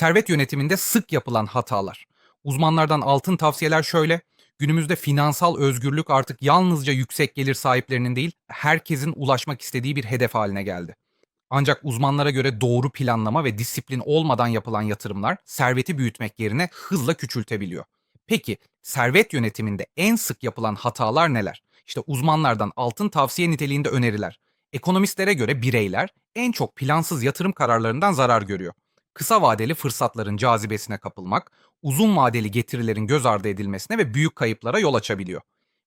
Servet yönetiminde sık yapılan hatalar. Uzmanlardan altın tavsiyeler şöyle. Günümüzde finansal özgürlük artık yalnızca yüksek gelir sahiplerinin değil, herkesin ulaşmak istediği bir hedef haline geldi. Ancak uzmanlara göre doğru planlama ve disiplin olmadan yapılan yatırımlar serveti büyütmek yerine hızla küçültebiliyor. Peki servet yönetiminde en sık yapılan hatalar neler? İşte uzmanlardan altın tavsiye niteliğinde öneriler. Ekonomistlere göre bireyler en çok plansız yatırım kararlarından zarar görüyor. Kısa vadeli fırsatların cazibesine kapılmak, uzun vadeli getirilerin göz ardı edilmesine ve büyük kayıplara yol açabiliyor.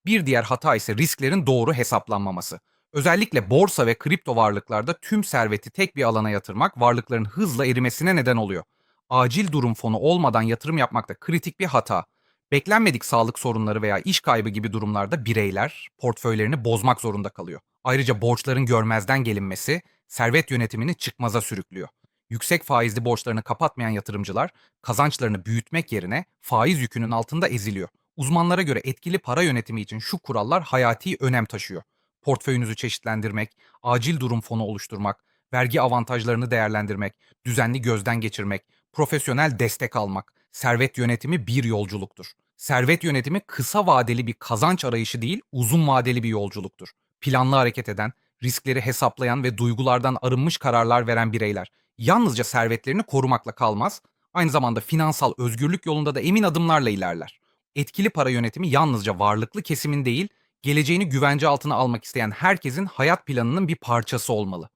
Bir diğer hata ise risklerin doğru hesaplanmaması. Özellikle borsa ve kripto varlıklarda tüm serveti tek bir alana yatırmak varlıkların hızla erimesine neden oluyor. Acil durum fonu olmadan yatırım yapmak da kritik bir hata. Beklenmedik sağlık sorunları veya iş kaybı gibi durumlarda bireyler portföylerini bozmak zorunda kalıyor. Ayrıca borçların görmezden gelinmesi servet yönetimini çıkmaza sürüklüyor. Yüksek faizli borçlarını kapatmayan yatırımcılar kazançlarını büyütmek yerine faiz yükünün altında eziliyor. Uzmanlara göre etkili para yönetimi için şu kurallar hayati önem taşıyor. Portföyünüzü çeşitlendirmek, acil durum fonu oluşturmak, vergi avantajlarını değerlendirmek, düzenli gözden geçirmek, profesyonel destek almak. Servet yönetimi bir yolculuktur. Servet yönetimi kısa vadeli bir kazanç arayışı değil, uzun vadeli bir yolculuktur. Planlı hareket eden, riskleri hesaplayan ve duygulardan arınmış kararlar veren bireyler yalnızca servetlerini korumakla kalmaz, aynı zamanda finansal özgürlük yolunda da emin adımlarla ilerler. Etkili para yönetimi yalnızca varlıklı kesimin değil, geleceğini güvence altına almak isteyen herkesin hayat planının bir parçası olmalı.